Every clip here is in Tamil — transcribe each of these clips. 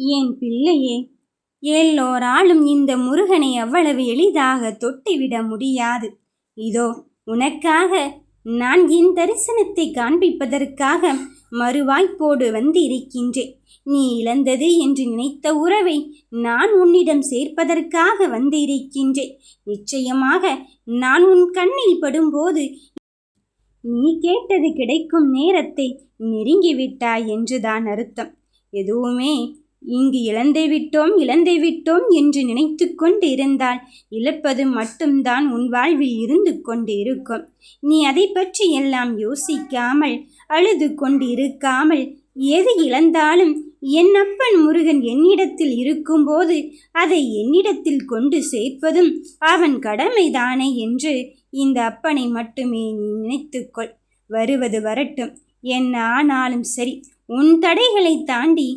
என் பிள்ளையே? எல்லோராலும் இந்த முருகனை அவ்வளவு எளிதாக தொட்டுவிட முடியாது. இதோ உனக்காக நான் என் தரிசனத்தை காண்பிப்பதற்காக மறுவாய்ப்போடு வந்து இருக்கின்றேன் நீ இழந்தது என்று நினைத்த உறவை நான் உன்னிடம் சேர்ப்பதற்காக வந்து இருக்கின்றேன் நிச்சயமாக நான் உன் கண்ணில் படும்போது நீ கேட்டது கிடைக்கும் நேரத்தை நெருங்கிவிட்டாய் என்றுதான் அர்த்தம். எதுவுமே இங்கு இழந்து விட்டோம் இழந்து விட்டோம் என்று நினைத்து கொண்டு இருந்தால் இழப்பது மட்டும்தான் உன் வாழ்வில் இருந்து கொண்டு இருக்கும். நீ அதை பற்றி எல்லாம் யோசிக்காமல் அழுது கொண்டு இருக்காமல் எது இழந்தாலும் என் அப்பன் முருகன் என்னிடத்தில் இருக்கும்போது அதை என்னிடத்தில் கொண்டு சேர்ப்பதும் அவன் கடமைதானே என்று இந்த அப்பனை மட்டுமே நீ நினைத்துக்கொள். வருவது வரட்டும். என்ன ஆனாலும் சரி உன் தடைகளை தாண்டி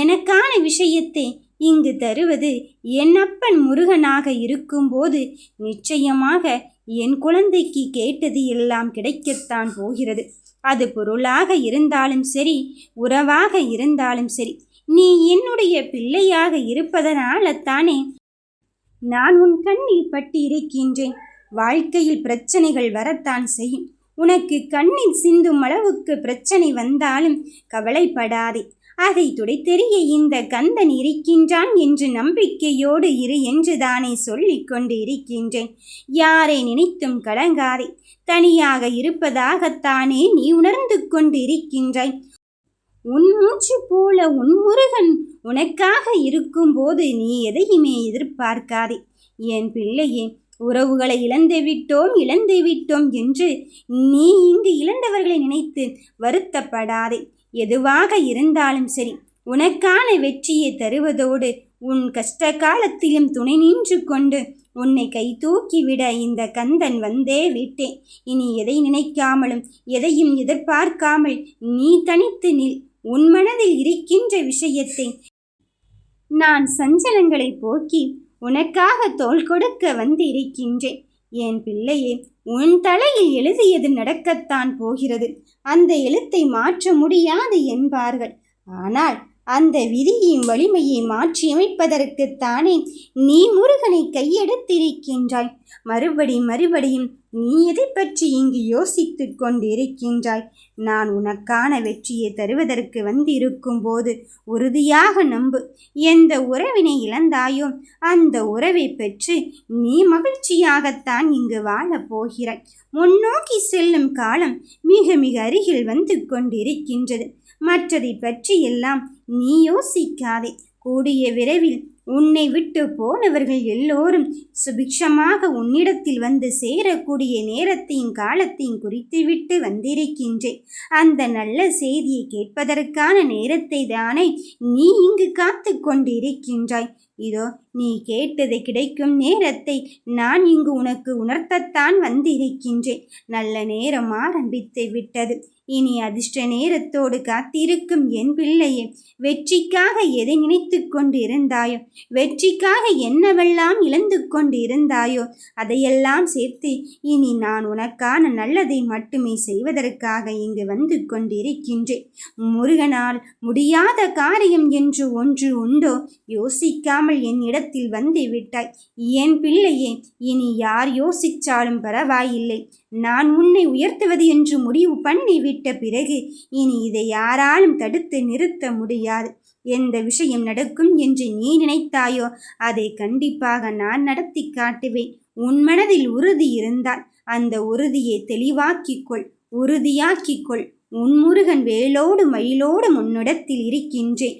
எனக்கான விஷயத்தை இங்கு தருவது என் அப்பன் முருகனாக இருக்கும்போது நிச்சயமாக என் குழந்தைக்கு கேட்டது எல்லாம் கிடைக்கத்தான் போகிறது. அது பொருளாக இருந்தாலும் சரி உறவாக இருந்தாலும் சரி நீ என்னுடைய பிள்ளையாக இருப்பதனாலத்தானே நான் உன் கண்ணில் பட்டு இருக்கின்றேன் வாழ்க்கையில் பிரச்சனைகள் வரத்தான் செய்யும். உனக்கு கண்ணில் சிந்தும் அளவுக்கு பிரச்சனை வந்தாலும் கவலைப்படாதே. அதை துடைத்தெறிய இந்த கந்தன் இருக்கின்றான் என்று நம்பிக்கையோடு இரு என்று தானே சொல்லிக் கொண்டு இருக்கின்றேன் யாரை நினைத்தும் கலங்காதே. தனியாக இருப்பதாகத்தானே நீ உணர்ந்து கொண்டு இருக்கின்றாய் உன் மூச்சு போல உன் முருகன் உனக்காக இருக்கும்போது நீ எதையுமே எதிர்பார்க்காதே. என் பிள்ளையே உறவுகளை இழந்து விட்டோம் இழந்து விட்டோம் என்று நீ இங்கு இழந்தவர்களை நினைத்து வருத்தப்படாதே. எதுவாக இருந்தாலும் சரி உனக்கான வெற்றியை தருவதோடு உன் கஷ்ட காலத்திலும் துணை நின்று கொண்டு உன்னை கை தூக்கிவிட இந்த கந்தன் வந்தே விட்டேன். இனி எதை நினைக்காமலும் எதையும் எதிர்பார்க்காமல் நீ தனித்து நில். உன் மனதில் இருக்கின்ற விஷயத்தை நான் சஞ்சலங்களை போக்கி உனக்காக தோல் கொடுக்க வந்திருக்கின்றேன். என் பிள்ளையே உன் தலையில் எழுதியது நடக்கத்தான் போகிறது. அந்த எழுத்தை மாற்ற முடியாது என்பார்கள். ஆனால் அந்த விதியின் வலிமையை மாற்றியமைப்பதற்குத்தானே நீ முருகனை கையெடுத்திருக்கின்றாய். மறுபடி மறுபடியும் நீ எதை பற்றி இங்கு யோசித்து கொண்டிருக்கின்றாய்? நான் உனக்கான வெற்றியை தருவதற்கு வந்திருக்கும் போது உறுதியாக நம்பு. எந்த உறவினை இழந்தாயோ அந்த உறவை பெற்று நீ மகிழ்ச்சியாகத்தான் இங்கு வாழப் போகிறாய். முன்னோக்கி செல்லும் காலம் மிக மிக அருகில் வந்து கொண்டிருக்கின்றது. மற்றதை பற்றி எல்லாம் நீ யோசிக்காதே. கூடிய விரைவில் உன்னை விட்டு போனவர்கள் எல்லோரும் சுபிக்ஷமாக உன்னிடத்தில் வந்து சேரக்கூடிய நேரத்தையும் காலத்தையும் குறித்துவிட்டு வந்திருக்கின்றேன். அந்த நல்ல செய்தியை கேட்பதற்கான நேரத்தை தானே நீ இங்கு காத்து கொண்டிருக்கின்றாய். இதோ நீ கேட்டது கிடைக்கும் நேரத்தை நான் இங்கு உனக்கு உணர்த்தத்தான் வந்திருக்கின்றேன். நல்ல நேரம் ஆரம்பித்து விட்டது. இனி அதிர்ஷ்ட நேரத்தோடு காத்திருக்கும் என் பிள்ளையே வெற்றிக்காக எதை நினைத்து கொண்டு இருந்தாயோ வெற்றிக்காக என்னவெல்லாம் இழந்து கொண்டு இருந்தாயோ அதையெல்லாம் சேர்த்து இனி நான் உனக்கான நல்லதை மட்டுமே செய்வதற்காக இங்கு வந்து கொண்டிருக்கின்றேன். முருகனால் முடியாத காரியம் என்று ஒன்று உண்டோ? யோசிக்காமல் என் இடத்தில் வந்து விட்டாய் என் பிள்ளையே இனி யார் யோசிச்சாலும் பரவாயில்லை. நான் உன்னை உயர்த்துவது என்று முடிவு பண்ணிவிட்ட பிறகு இனி இதை யாராலும் தடுத்து நிறுத்த முடியாது. எந்த விஷயம் நடக்கும் என்று நீ நினைத்தாயோ அதை கண்டிப்பாக நான் நடத்தி காட்டுவேன். உன் மனதில் உறுதி இருந்தால் அந்த உறுதியை தெளிவாக்கிக்கொள் உறுதியாக்கிக்கொள் உன் முருகன் வேலோடு மயிலோடு முன்னிடத்தில் இருக்கின்றேன்.